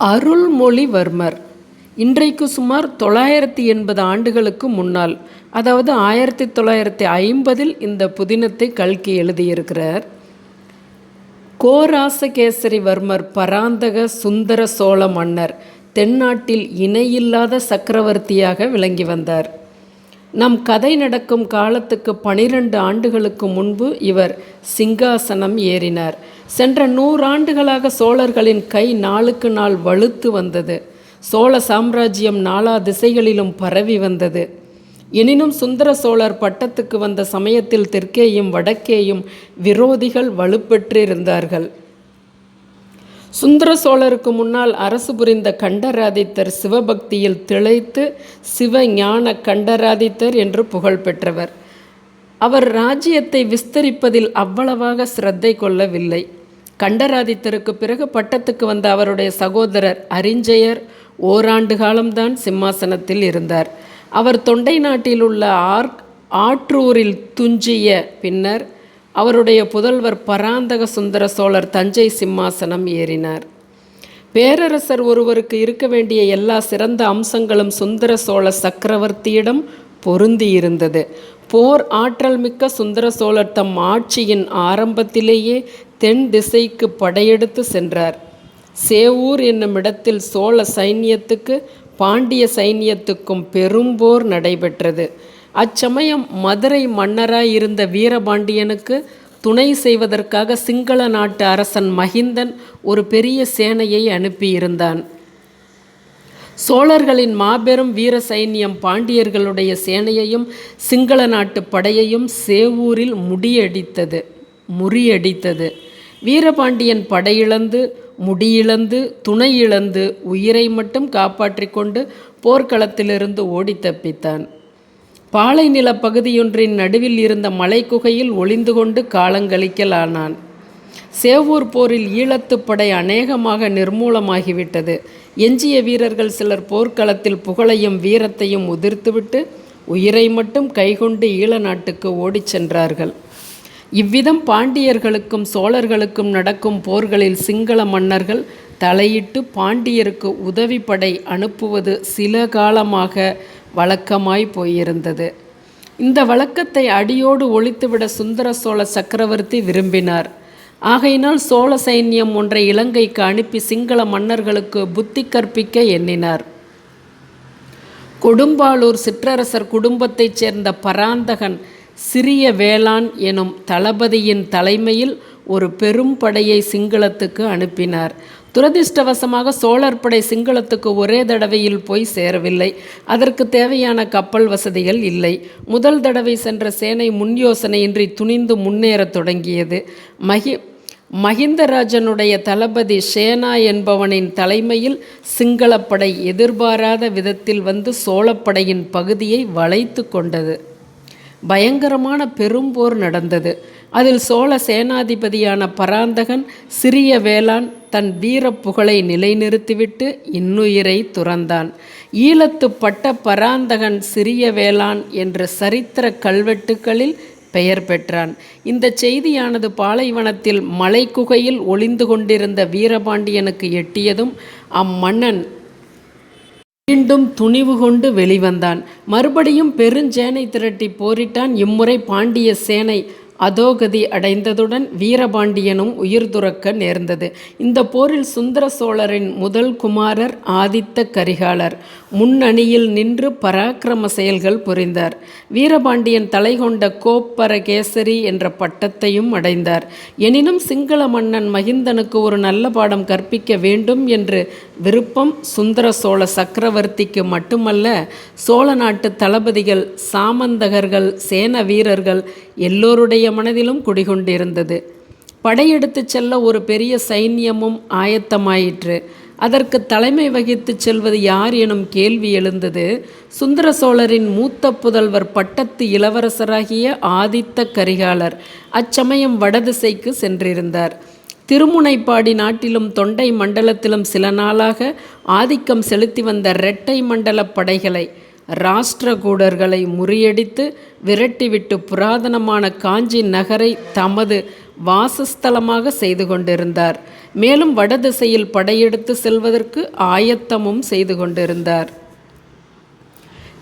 அருள்மொழிவர்மர். இன்றைக்கு சுமார் தொள்ளாயிரத்தி எண்பது ஆண்டுகளுக்கு முன்னால் அதாவது ஆயிரத்தி தொள்ளாயிரத்தி ஐம்பதில் இந்த புதினத்தை கல்கி எழுதியிருக்கிறார். கோராசகேசரிவர்மர் பராந்தக சுந்தர சோழ மன்னர் தென்னாட்டில் இணையில்லாத சக்கரவர்த்தியாக விளங்கி வந்தார். நம் கதை நடக்கும் காலத்துக்கு பனிரெண்டு ஆண்டுகளுக்கு முன்பு இவர் சிங்காசனம் ஏறினார். சென்ற நூறாண்டுகளாக சோழர்களின் கை நாளுக்கு நாள் வலுத்து வந்தது. சோழ சாம்ராஜ்யம் நாலா திசைகளிலும் பரவி வந்தது. எனினும் சுந்தர சோழர் பட்டத்துக்கு வந்த சமயத்தில் தெற்கேயும் வடக்கேயும் விரோதிகள் வலுப்பெற்றிருந்தார்கள். சுந்தர சோழருக்கு முன்னால் அரசு புரிந்த கண்டராதித்தர் சிவபக்தியில் திளைத்து சிவஞான கண்டராதித்தர் என்று புகழ் பெற்றவர். அவர் ராஜ்யத்தை விஸ்தரிப்பதில் அவ்வளவாக சிரத்தை கொள்ளவில்லை. கண்டராதித்தருக்கு பிறகு பட்டத்துக்கு வந்த அவருடைய சகோதரர் அரிஞ்சயர் ஓராண்டு காலம்தான் சிம்மாசனத்தில் இருந்தார். அவர் தொண்டை நாட்டில் உள்ள ஆர் ஆற்றூரில் துஞ்சிய பின்னர் அவருடைய புதல்வர் பராந்தக சுந்தர சோழர் தஞ்சை சிம்மாசனம் ஏறினார். பேரரசர் ஒருவருக்கு இருக்க வேண்டிய எல்லா சிறந்த அம்சங்களும் சுந்தர சோழ சக்கரவர்த்தியிடம் பொருந்தி இருந்தது போர் ஆற்றல் மிக்க சுந்தர சோழர் தம் ஆட்சியின் ஆரம்பத்திலேயே தென் திசைக்கு படையெடுத்து சென்றார். சேவூர் என்னும் இடத்தில் சோழ சைன்யத்துக்கு பாண்டிய சைன்யத்துக்கும் பெரும்போர் நடைபெற்றது. அச்சமயம் மதுரை மன்னராய் இருந்த வீரபாண்டியனுக்கு துணை செய்வதற்காக சிங்கள நாட்டு அரசன் மகிந்தன் ஒரு பெரிய சேனையை அனுப்பியிருந்தான். சோழர்களின் மாபெரும் வீர சைன்யம் பாண்டியர்களுடைய சேனையையும் சிங்கள நாட்டு படையையும் சேவூரில் முடியடித்தது முறியடித்தது. வீரபாண்டியன் படையிழந்து முடியிழந்து துணை இழந்து உயிரை மட்டும் காப்பாற்றி கொண்டு போர்க்களத்திலிருந்து ஓடி தப்பித்தான். பாலை நில பகுதியொன்றின் நடுவில் இருந்த மலைக்குகையில் ஒளிந்து கொண்டு காலங்கழிக்கலானான் சேவூர் போரில் ஈழத்துப்படை அநேகமாக நிர்மூலமாகிவிட்டது. எஞ்சிய வீரர்கள் சிலர் போர்க்களத்தில் புகழையும் வீரத்தையும் உதிர்த்துவிட்டு உயிரை மட்டும் கைகொண்டு ஈழ நாட்டுக்கு ஓடிச் சென்றார்கள். இவ்விதம் பாண்டியர்களுக்கும் சோழர்களுக்கும் நடக்கும் போர்களில் சிங்கள மன்னர்கள் தலையிட்டு பாண்டியருக்கு உதவிப்படை அனுப்புவது சில காலமாக வழக்கமாய் போயிருந்தது. இந்த வழக்கத்தை அடியோடு ஒழித்துவிட சுந்தர சோழ சக்கரவர்த்தி விரும்பினார். ஆகையினால் சோழ சைன்யம் ஒன்றை இலங்கைக்கு அனுப்பி சிங்கள மன்னர்களுக்கு புத்தி கற்பிக்க எண்ணினார். கொடும்பாளூர் சிற்றரசர் குடும்பத்தைச் சேர்ந்த பராந்தகன் சிறிய வேளாண் எனும் தளபதியின் தலைமையில் ஒரு பெரும் படையை சிங்களத்துக்கு அனுப்பினார். துரதிர்ஷ்டவசமாக சோழர் படை சிங்களத்துக்கு ஒரே தடவையில் போய் சேரவில்லை. அதற்கு தேவையான கப்பல் வசதிகள் இல்லை. முதல் தடவை சென்ற சேனை முன் யோசனையின்றி துணிந்து முன்னேறத் தொடங்கியது. மகி மகிந்தராஜனுடைய தளபதி ஷேனா என்பவனின் தலைமையில் சிங்களப்படை எதிர்பாராத விதத்தில் வந்து சோழப்படையின் பகுதியை வளைத்து கொண்டது. பயங்கரமான பெரும்போர் நடந்தது. அதில் சோழ சேனாதிபதியான பராந்தகன் சிறிய வேளான் தன் வீரப் புகழை நிலைநிறுத்திவிட்டு இன்னுயிரை துறந்தான். ஈழத்து பட்ட பராந்தகன் சிறிய வேளான் என்ற சரித்திர கல்வெட்டுக்களில் பெயர் பெற்றான். இந்த செய்தியானது பாலைவனத்தில் மலைக்குகையில் ஒளிந்து கொண்டிருந்த வீரபாண்டியனுக்கு எட்டியதும் அம்மன்னன் மீண்டும் துணிவு கொண்டு வெளிவந்தான். மறுபடியும் பெருஞ்சேனை திரட்டி போரிட்டான். இம்முறை பாண்டிய சேனை அதோகதி அடைந்ததுடன் வீரபாண்டியனும் உயிர் துறக்க நேர்ந்தது. இந்த போரில் சுந்தர சோழரின் முதல் குமாரர் ஆதித்த கரிகாலர். முன்னணியில் நின்று பராக்கிரம செயல்கள் புரிந்தார். வீரபாண்டியன் தலை கொண்ட கோப்பரகேசரி என்ற பட்டத்தையும் அடைந்தார். எனினும் சிங்கள மன்னன் மகிந்தனுக்கு ஒரு நல்ல பாடம் கற்பிக்க வேண்டும் என்று விருப்பம் சுந்தர சோழ சக்கரவர்த்திக்கு மட்டுமல்ல சோழ நாட்டு தளபதிகள் சாமந்தகர்கள் சேன வீரர்கள் எல்லோருடைய மனதிலும் குடிகொண்டிருந்தது. படையெடுத்துச் செல்ல ஒரு பெரிய சைன்யமும் ஆயத்தமாயிற்று. அதற்கு தலைமை வகித்துச் செல்வது யார் எனும் கேள்வி எழுந்தது. சுந்தர சோழரின் மூத்த புதல்வர் பட்டத்து இளவரசராகிய ஆதித்த கரிகாலர் அச்சமயம் வடதிசைக்கு சென்றிருந்தார். திருமுனைப்பாடி நாட்டிலும் தொண்டை மண்டலத்திலும் சில நாளாக ஆதிக்கம் செலுத்தி வந்த இரட்டை மண்டல படைகளை ராஷ்டிரகூடர்களை முறியடித்து விரட்டிவிட்டு புராதனமான காஞ்சி நகரை தமது வாசஸ்தலமாக செய்து கொண்டிருந்தார். மேலும் வடதிசையில் படையெடுத்து செல்வதற்கு ஆயத்தமும் செய்து கொண்டிருந்தார்.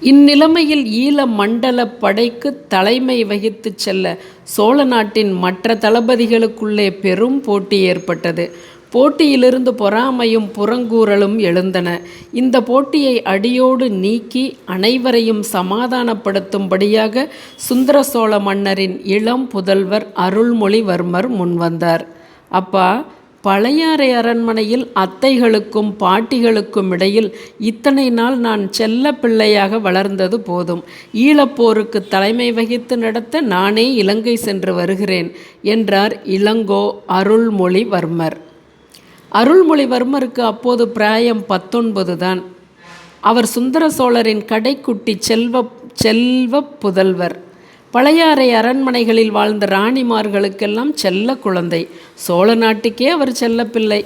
இந்நிலைமையில் ஈழ மண்டல படைக்கு தலைமை வகித்துச் செல்ல சோழ நாட்டின் மற்ற தளபதிகளுக்குள்ளே பெரும் போட்டி ஏற்பட்டது. போட்டியிலிருந்து பொறாமையும் புறங்கூறலும் எழுந்தன. இந்த போட்டியை அடியோடு நீக்கி அனைவரையும் சமாதானப்படுத்தும்படியாக சுந்தர சோழ மன்னரின் இளம் புதல்வர் அருள்மொழிவர்மர் முன்வந்தார். அப்பா பழையாறை அரண்மனையில் அத்தைகளுக்கும் பாட்டிகளுக்கும் இடையில் இத்தனை நாள் நான் செல்ல பிள்ளையாக வளர்ந்தது போதும். ஈழப்போருக்கு தலைமை வகித்து நடத்த நானே இலங்கை சென்று வருகிறேன் என்றார் இளங்கோ அருள்மொழிவர்மர். அருள்மொழிவர்மருக்கு அப்போது பிராயம் பத்தொன்பது தான். அவர் சுந்தர சோழரின் கடைக்குட்டி செல்வ செல்வ புதல்வர். பழையாறை அரண்மனைகளில் வாழ்ந்த ராணிமார்களுக்கெல்லாம் செல்ல குழந்தை. சோழ நாட்டுக்கே அவர் செல்லப்பிள்ளை.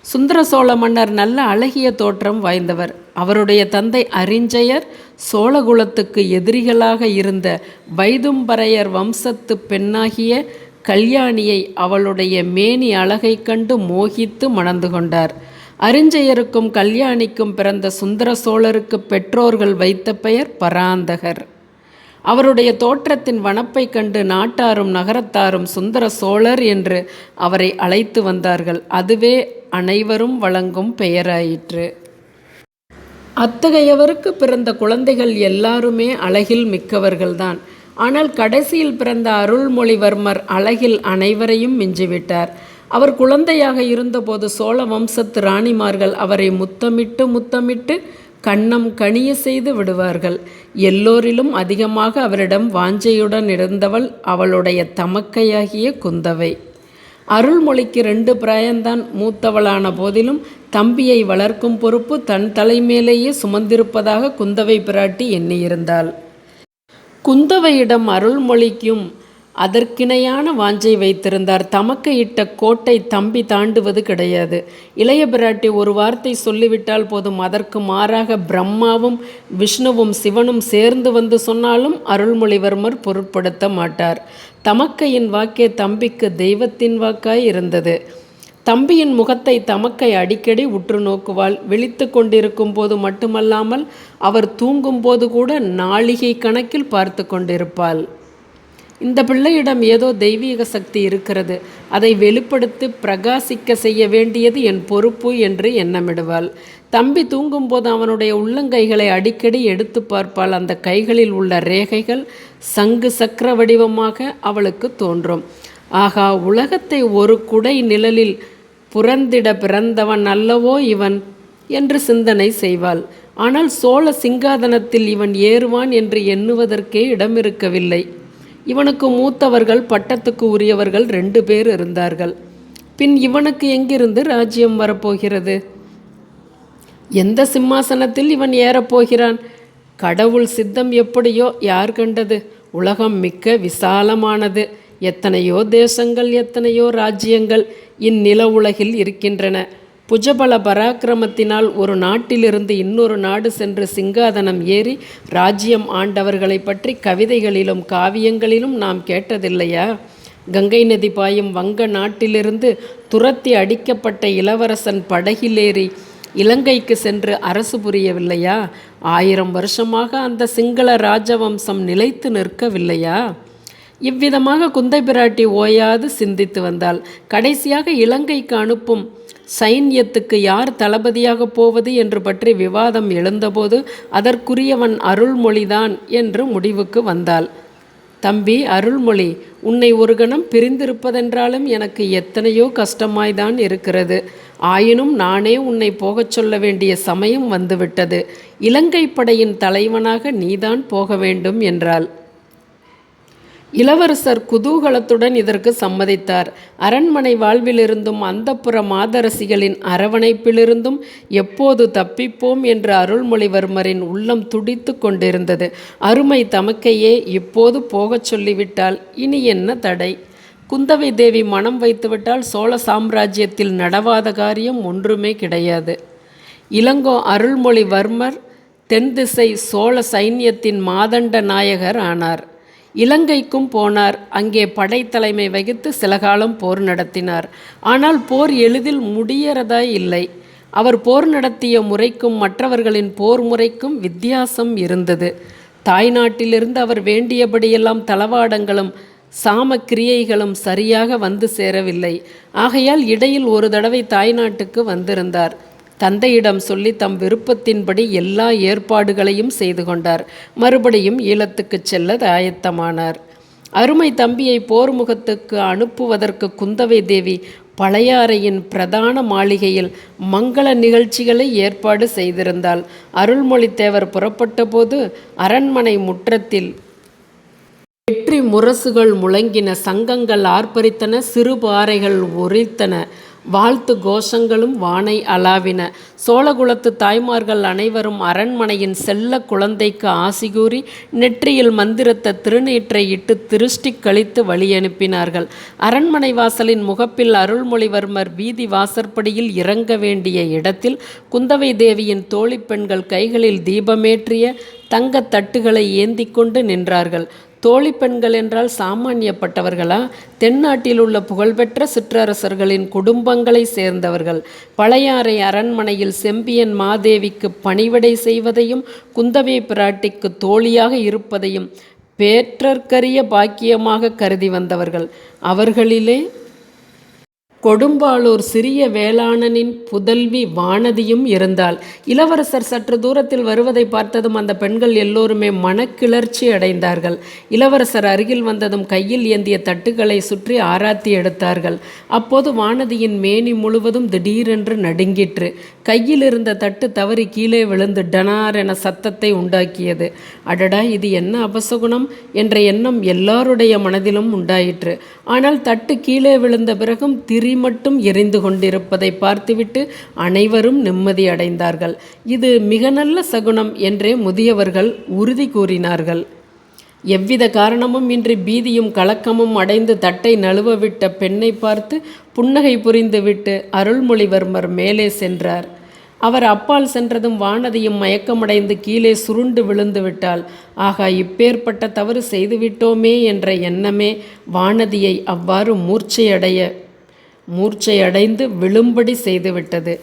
சுந்தர சோழ மன்னர் நல்ல அழகிய தோற்றம் வாய்ந்தவர். அவருடைய தந்தை அறிஞ்சயர் சோழகுலத்துக்கு எதிரிகளாக இருந்த வைதும்பரையர் வம்சத்து பெண்ணாகிய கல்யாணியை அவளுடைய மேனி அழகைக் கண்டு மோகித்து மணந்து கொண்டார். அரிஞ்சயருக்கும் கல்யாணிக்கும் பிறந்த சுந்தர சோழருக்கு பெற்றோர்கள் வைத்த பெயர் பராந்தகர். அவருடைய தோற்றத்தின் வனப்பை கண்டு நாட்டாரும் நகரத்தாரும் சுந்தர சோழர் என்று அவரை அழைத்து வந்தார்கள். அதுவே அனைவரும் வழங்கும் பெயராயிற்று. அத்தகையவருக்கு பிறந்த குழந்தைகள் எல்லாருமே அழகில் மிக்கவர்கள்தான். ஆனால் கடைசியில் பிறந்த அருள்மொழிவர்மர் அழகில் அனைவரையும் மிஞ்சிவிட்டார். அவர் குழந்தையாக இருந்தபோது சோழ வம்சத்து ராணிமார்கள் அவரை முத்தமிட்டு முத்தமிட்டு கண்ணம் கனிய செய்து விடுவார்கள். எல்லோரிலும் அதிகமாக அவரிடம் வாஞ்சையுடன் இருந்தவள் அவளுடைய தமக்கையாகிய குந்தவை. அருள்மொழிக்கு ரெண்டு பிராயந்தான் மூத்தவளான போதிலும் தம்பியை வளர்க்கும் பொறுப்பு தன் தலைமேலேயே சுமந்திருப்பதாக குந்தவை பிராட்டி எண்ணியிருந்தாள். குந்தவையிடம் அருள்மொழிக்கும் அதற்கிணையான வாஞ்சை வைத்திருந்தார். தமக்கு இட்ட கோட்டை தம்பி தாண்டுவது கிடையாது. இளைய பிராட்டி ஒரு வார்த்தை சொல்லிவிட்டால் போதும். அதற்கு மாறாக பிரம்மாவும் விஷ்ணுவும் சிவனும் சேர்ந்து வந்து சொன்னாலும் அருள்மொழிவர்மர் பொருட்படுத்த மாட்டார். தமக்கையின் வாக்கே தம்பிக்கு தெய்வத்தின் வாக்காய் இருந்தது. தம்பியின் முகத்தை தமக்கை அடிக்கடி உற்று நோக்குவாள். விழித்து கொண்டிருக்கும் போது மட்டுமல்லாமல் அவர் தூங்கும்போது கூட நாளிகை கணக்கில் பார்த்து கொண்டிருப்பாள். இந்த பிள்ளையிடம் ஏதோ தெய்வீக சக்தி இருக்கிறது. அதை வெளிப்படுத்தி பிரகாசிக்க செய்ய வேண்டியது என் பொறுப்பு என்று எண்ணமிடுவாள். தம்பி தூங்கும்போது அவனுடைய உள்ளங்கைகளை அடிக்கடி எடுத்து பார்ப்பாள். அந்த கைகளில் உள்ள ரேகைகள் சங்கு சக்கர வடிவமாக அவளுக்கு தோன்றும். ஆகா உலகத்தை ஒரு குடை நிழலில் புறந்திட பிறந்தவன் அல்லவோ இவன் என்று சிந்தனை செய்வாள். ஆனால் சோழ சிங்காதனத்தில் இவன் ஏறுவான் என்று எண்ணுவதற்கே இடமிருக்கவில்லை. இவனுக்கு மூத்தவர்கள் பட்டத்துக்கு உரியவர்கள் ரெண்டு பேர் இருந்தார்கள். பின் இவனுக்கு எங்கிருந்து ராஜ்யம் வரப்போகிறது? எந்த சிம்மாசனத்தில் இவன் ஏறப்போகிறான் கடவுள் சித்தம் எப்படியோ யார் கண்டது? உலகம் மிக்க விசாலமானது. எத்தனையோ தேசங்கள் எத்தனையோ ராஜ்யங்கள் இந்நில உலகில் இருக்கின்றன. புஜபல பராக்கிரமத்தினால் ஒரு நாட்டிலிருந்து இன்னொரு நாடு சென்று சிங்காதனம் ஏறி ராஜ்யம் ஆண்டவர்களை பற்றி கவிதைகளிலும் காவியங்களிலும் நாம் கேட்டதில்லையா? கங்கை நதி பாயும் வங்க நாட்டிலிருந்து துரத்தி அடிக்கப்பட்ட இளவரசன் படகிலேறி இலங்கைக்கு சென்று அரசு புரியவில்லையா? ஆயிரம் வருஷமாக அந்த சிங்கள ராஜவம்சம் நிலைத்து நிற்கவில்லையா? இவ்விதமாக குந்தை பிராட்டி ஓயாது சிந்தித்து வந்தாள். கடைசியாக இலங்கைக்கு அனுப்பும் சைன்யத்துக்கு யார் தளபதியாக போவது என்று பற்றி விவாதம் எழுந்தபோது அதற்குரியவன் அருள்மொழிதான் என்று முடிவுக்கு வந்தாள். தம்பி அருள்மொழி உன்னை ஒரு கணம் பிரிந்திருப்பதென்றாலும் எனக்கு எத்தனையோ கஷ்டமாய்தான் இருக்கிறது. ஆயினும் நானே உன்னை போகச் சொல்ல வேண்டிய சமயம் வந்துவிட்டது. இலங்கை படையின் தலைவனாக நீதான் போக வேண்டும் என்றாள். இளவரசர் குதூகலத்துடன் இதற்கு சம்மதித்தார். அரண்மனை வாழ்விலிருந்தும் அந்தப்புற மாதரசிகளின் அரவணைப்பிலிருந்தும் எப்போது தப்பிப்போம் என்று அருள்மொழிவர்மரின் உள்ளம் துடித்து கொண்டிருந்தது. அருமை தமக்கையே இப்போது போகச் சொல்லிவிட்டால் இனி என்ன தடை? குந்தவை தேவி மனம் வைத்துவிட்டால் சோழ சாம்ராஜ்யத்தில் நடவாத காரியம் ஒன்றுமே கிடையாது. இளங்கோ அருள்மொழிவர்மர் தென் திசை சோழ சைன்யத்தின் மாதண்ட நாயகர் ஆனார். இலங்கைக்கும் போனார். அங்கே படைத்தலைமை வகித்து சில காலம் போர் நடத்தினார். ஆனால் போர் எளிதில் முடியறதாய் இல்லை. அவர் போர் நடத்திய முறைக்கும் மற்றவர்களின் போர் முறைக்கும் வித்தியாசம் இருந்தது. தாய்நாட்டிலிருந்து அவர் வேண்டியபடியெல்லாம் தளவாடங்களும் சாம கிரியைகளும் சரியாக வந்து சேரவில்லை. ஆகையால் இடையில் ஒரு தடவை தாய்நாட்டுக்கு வந்திருந்தார். தந்தையிடம் சொல்லி தம் விருப்பத்தின்படி எல்லா ஏற்பாடுகளையும் செய்து கொண்டார். மறுபடியும் ஈழத்துக்குச் செல்ல ஆயத்தமானார் அருமை தம்பியை போர்முகத்துக்கு அனுப்புவதற்கு குந்தவை தேவி பழையாறையின் பிரதான மாளிகையில் மங்கள நிகழ்ச்சிகளை ஏற்பாடு செய்திருந்தாள். அருள்மொழித்தேவர் புறப்பட்டபோது அரண்மனை முற்றத்தில் வெற்றி முரசுகள் முழங்கின சங்கங்கள் ஆர்ப்பரித்தன சிறு பாறைகள் உரித்தன வாழ்த்து கோஷங்களும் வானை அலாவின. சோழகுலத்து தாய்மார்கள் அனைவரும் அரண்மனையின் செல்ல குழந்தைக்கு ஆசி கூறி நெற்றியில் மந்திரத்த திருநீற்றை இட்டு திருஷ்டி கழித்து வழி அனுப்பினார்கள். அரண்மனை வாசலின் முகப்பில் அருள்மொழிவர்மர் வீதி வாசற்படியில் இறங்க வேண்டிய இடத்தில் குந்தவை தேவியின் தோழி பெண்கள் கைகளில் தீபமேற்றிய தங்கத் தட்டுகளை ஏந்தி கொண்டு நின்றார்கள். தோழி பெண்கள் என்றால் சாமானியப்பட்டவர்களா? தென்னாட்டில் உள்ள புகழ்பெற்ற சிற்றரசர்களின் குடும்பங்களை சேர்ந்தவர்கள். பழையாறை அரண்மனையில் செம்பியன் மாதேவிக்கு பணிவிடை செய்வதையும் குந்தவை பிராட்டிக்கு தோழியாக இருப்பதையும் பேற்றற்கரிய பாக்கியமாக கருதி வந்தவர்கள். அவர்களிலே கொடும்பாளூர் சிறிய வேளாணனின் புதல்வி வானதியும் இருந்தாள். இளவரசர் சற்று தூரத்தில் வருவதை பார்த்ததும் அந்த பெண்கள் எல்லோருமே மனக்கிளர்ச்சி அடைந்தார்கள். இளவரசர் அருகில் வந்ததும் கையில் ஏந்திய தட்டுகளை சுற்றி ஆராத்தி எடுத்தார்கள். அப்போது வானதியின் மேனி முழுவதும் திடீரென்று நடுங்கிற்று. கையில் இருந்த தட்டு தவறி கீழே விழுந்து டனார் என சத்தத்தை உண்டாக்கியது. அடடா இது என்ன அபசகுணம்? என்ற எண்ணம் எல்லாருடைய மனதிலும் உண்டாயிற்று. ஆனால் தட்டு கீழே விழுந்த பிறகும் திரி மட்டும் எரிந்து கொண்டிருப்பதை பார்த்துவிட்டு அனைவரும் நிம்மதி அடைந்தார்கள். இது மிக நல்ல சகுனம் என்றே முதியவர்கள் உறுதி கூறினார்கள். எவ்வித காரணமும் இன்றி பீதியும் கலக்கமும் அடைந்து தட்டை நழுவவிட்ட பெண்ணை பார்த்து புன்னகை புரிந்துவிட்டு அருள்மொழிவர்மர் மேலே சென்றார். அவர் அப்பால் சென்றதும் வானதியும் மயக்கமடைந்து கீழே சுருண்டு விழுந்து விட்டாள். ஆகா இப்பேற்பட்ட தவறு செய்துவிட்டோமே என்ற எண்ணமே வானதியை அவ்வாறு மூர்ச்சையடைய மூர்ச்சையடைந்து விழும்படி செய்துவிட்டது.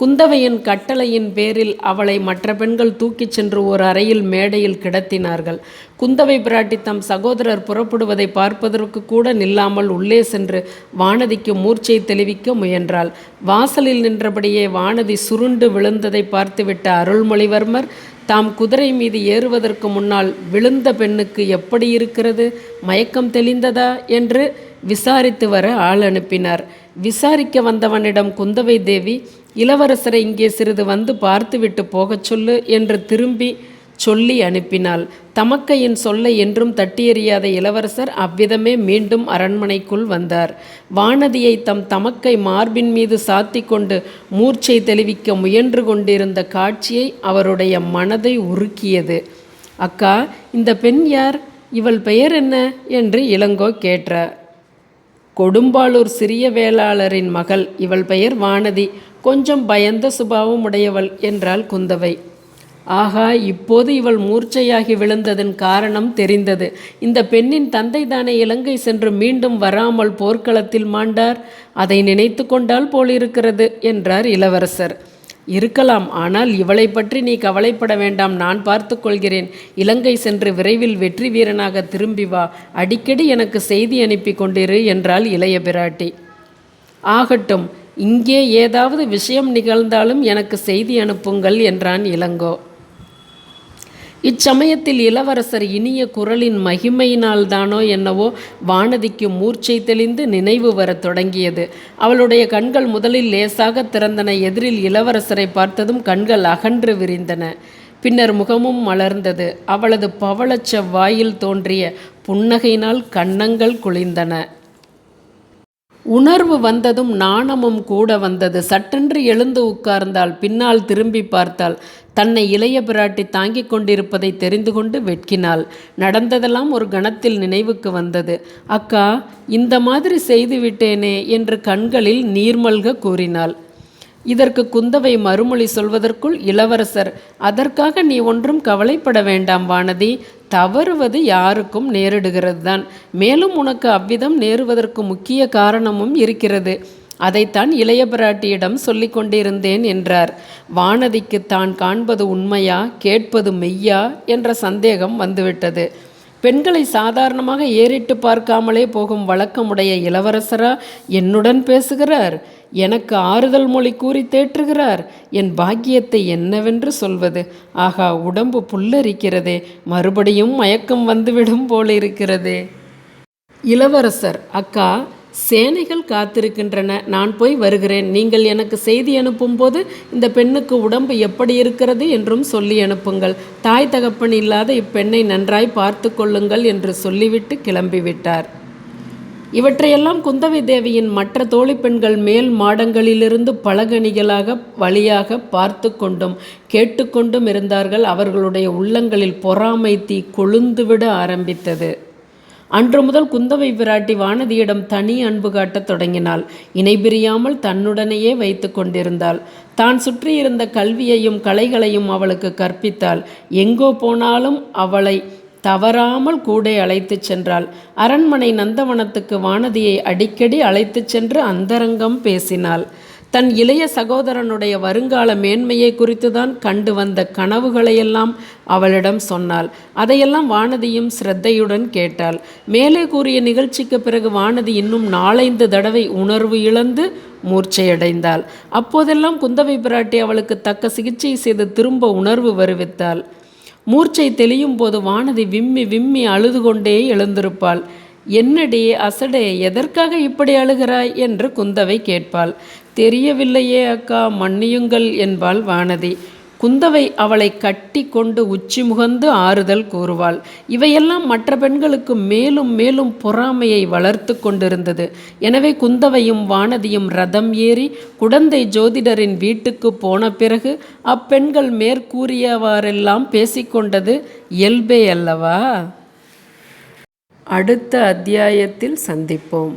குந்தவையின் கட்டளையின் பேரில் அவளை மற்ற பெண்கள் தூக்கிச் சென்று ஒரு அறையில் மேடையில் கிடத்தினார்கள். குந்தவை பிராட்டி தம் சகோதரர் புறப்படுவதை பார்ப்பதற்கு கூட நில்லாமல் உள்ளே சென்று வானதிக்கு மூர்ச்சை தெளிவிக்க முயன்றாள். வாசலில் நின்றபடியே வானதி சுருண்டு விழுந்ததை பார்த்துவிட்ட அருள்மொழிவர்மர் தாம் குதிரை மீது ஏறுவதற்கு முன்னால் விழுந்த பெண்ணுக்கு எப்படி இருக்கிறது? மயக்கம் தெளிந்ததா? என்று விசாரித்து வர ஆள் அனுப்பினார். விசாரிக்க வந்தவனிடம் குந்தவை தேவி இளவரசரை இங்கே சிறிது வந்து பார்த்துவிட்டு போகச் சொல்லு என்று திரும்பி சொல்லி அனுப்பினாள். தமக்கையின் சொல்லை என்றும் தட்டியெறியாத இளவரசர் அவ்விதமே மீண்டும் அரண்மனைக்குள் வந்தார். வானதியை தம் தமக்கை மார்பின் மீது சாத்தி கொண்டு மூர்ச்சை தெளிவிக்க முயன்று கொண்டிருந்த காட்சியை அவருடைய மனதை உருக்கியது. அக்கா இந்த பெண் யார்? இவள் பெயர் என்ன? என்று இளங்கோ கேட்டார். கொடும்பாளூர் சிறிய வேளாளரின் மகள். இவள் பெயர் வானதி. கொஞ்சம் பயந்த சுபாவம் உடையவள் என்றாள் குந்தவை. ஆகா இப்போது இவள் மூர்ச்சையாகி விழுந்ததன் காரணம் தெரிந்தது. இந்த பெண்ணின் தந்தை தானே இலங்கை சென்று மீண்டும் வராமல் போர்க்களத்தில் மாண்டார்? அதை நினைத்து கொண்டால் போலிருக்கிறது என்றார் இளவரசர். இருக்கலாம் ஆனால் இவளை பற்றி நீ கவலைப்பட வேண்டாம் நான் பார்த்து கொள்கிறேன். இலங்கை சென்று விரைவில் வெற்றி வீரனாக திரும்பி வா. அடிக்கடி எனக்கு செய்தி அனுப்பி கொண்டிரு என்றாள் இளைய பிராட்டி. ஆகட்டும் இங்கே ஏதாவது விஷயம் நிகழ்ந்தாலும் எனக்கு செய்தி அனுப்புங்கள் என்றான் இளங்கோ. இச்சமயத்தில் இளவரசர் இனிய குரலின் மகிமையினால்தானோ என்னவோ வானதிக்கு மூர்ச்சை தெளிந்து நினைவு வரத் தொடங்கியது. அவளுடைய கண்கள் முதலில் லேசாக திறந்தன எதிரில் இளவரசரை பார்த்ததும் கண்கள் அகன்று விரிந்தன. பின்னர் முகமும் மலர்ந்தது. அவளது பவளச் செவ்வாயில் தோன்றிய புன்னகையினால் கன்னங்கள் குளிர்ந்தன. உணர்வு வந்ததும் நாணமும் கூட வந்தது. சட்டென்று எழுந்து உட்கார்ந்தால் பின்னால் திரும்பி பார்த்தால் தன்னை இளைய பிராட்டி தாங்கிக் கொண்டிருப்பதை தெரிந்து கொண்டு வெட்கினாள். நடந்ததெல்லாம் ஒரு கணத்தில் நினைவுக்கு வந்தது. அக்கா இந்த மாதிரி செய்து விட்டேனே என்று கண்களில் நீர்மல்க கூறினாள். இதற்கு குந்தவை மறுமொழி சொல்வதற்குள் இளவரசர் அதற்காக நீ ஒன்றும் கவலைப்பட வேண்டாம் வானதி தவறுவது யாருக்கும் நேரிடுகிறது தான் மேலும் உனக்கு அவ்விதம் நேருவதற்கு முக்கிய காரணமும் இருக்கிறது. அதைத்தான் இளைய பிராட்டியிடம் சொல்லிக் கொண்டிருந்தேன் என்றார். வானதிக்கு தான் காண்பது உண்மையா கேட்பது மெய்யா? என்ற சந்தேகம் வந்துவிட்டது. பெண்களை சாதாரணமாக ஏறிட்டு பார்க்காமலே போகும் வழக்கமுடைய இளவரசரா என்னுடன் பேசுகிறார். எனக்கு ஆறுதல் மொழி கூறி தேற்றுகிறார். என் பாக்கியத்தை என்னவென்று சொல்வது. ஆகா உடம்பு புல்லரிக்கிறதே. மறுபடியும் மயக்கம் வந்துவிடும் போலிருக்கிறதே. இளவரசர் அக்கா சேனைகள் காத்திருக்கின்றன. நான் போய் வருகிறேன். நீங்கள் எனக்கு செய்தி அனுப்பும்போது இந்த பெண்ணுக்கு உடம்பு எப்படி இருக்கிறது என்றும் சொல்லி அனுப்புங்கள். தாய் தகப்பன் இல்லாத இப்பெண்ணை நன்றாய் பார்த்து கொள்ளுங்கள் என்று சொல்லிவிட்டு கிளம்பிவிட்டார் இவற்றையெல்லாம் குந்தவை தேவியின் மற்ற தோழி பெண்கள் மேல் மாடங்களிலிருந்து பலகணிகளாக வழியாக பார்த்து கொண்டும் கேட்டுக்கொண்டும் இருந்தார்கள். அவர்களுடைய உள்ளங்களில் பொறாமை தீ கொழுந்துவிட ஆரம்பித்தது. அன்று முதல் குந்தவை பிராட்டி வானதியிடம் தனி அன்பு காட்டத் தொடங்கினாள். இணைபிரியாமல் தன்னுடனேயே வைத்து கொண்டிருந்தாள். தான் சுற்றியிருந்த கல்வியையும் கலைகளையும் அவளுக்கு கற்பித்தாள். எங்கோ போனாலும் அவளை தவறாமல் கூட அழைத்துச் சென்றாள். அரண்மனை நந்தவனத்துக்கு வானதியை அடிக்கடி அழைத்துச் சென்று அந்தரங்கம் பேசினாள். தன் இளைய சகோதரனுடைய வருங்கால மேன்மையை குறித்துதான் கண்டு வந்த கனவுகளையெல்லாம் அவளிடம் சொன்னாள். அதையெல்லாம் வானதியும் சிரத்தையுடன் கேட்டாள். மேலே கூறிய நிகழ்ச்சிக்கு பிறகு வானதி இன்னும் நாலைந்து தடவை உணர்வு இழந்து மூர்ச்சையடைந்தாள். அப்போதெல்லாம் குந்தவை பிராட்டி அவளுக்கு தக்க சிகிச்சை செய்து திரும்ப உணர்வு வருவித்தாள். மூர்ச்சை தெளியும் போது வானதி விம்மி விம்மி அழுது கொண்டே எழுந்திருப்பாள். என்னடி அசடே எதற்காக இப்படி அழுகிறாய்? என்று குந்தவை கேட்பாள். தெரியவில்லையே அக்கா மன்னியுங்கள் என்பாள் வானதி. குந்தவை அவளை கட்டி கொண்டு உச்சி முகந்து ஆறுதல் கூறுவாள். இவையெல்லாம் மற்ற பெண்களுக்கு மேலும் மேலும் பொறாமையை வளர்த்து கொண்டிருந்தது. எனவே குந்தவையும் வானதியும் ரதம் ஏறி குடந்தை ஜோதிடரின் வீட்டுக்கு போன பிறகு அப்பெண்கள் மேற்கூறியவாறெல்லாம் பேசிக்கொண்டது இயல்பே அல்லவா? அடுத்த அத்தியாயத்தில் சந்திப்போம்.